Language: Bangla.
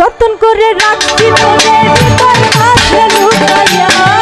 যতন করে রাখছি তোরে হৃদয় মাঝে লুকাইয়া।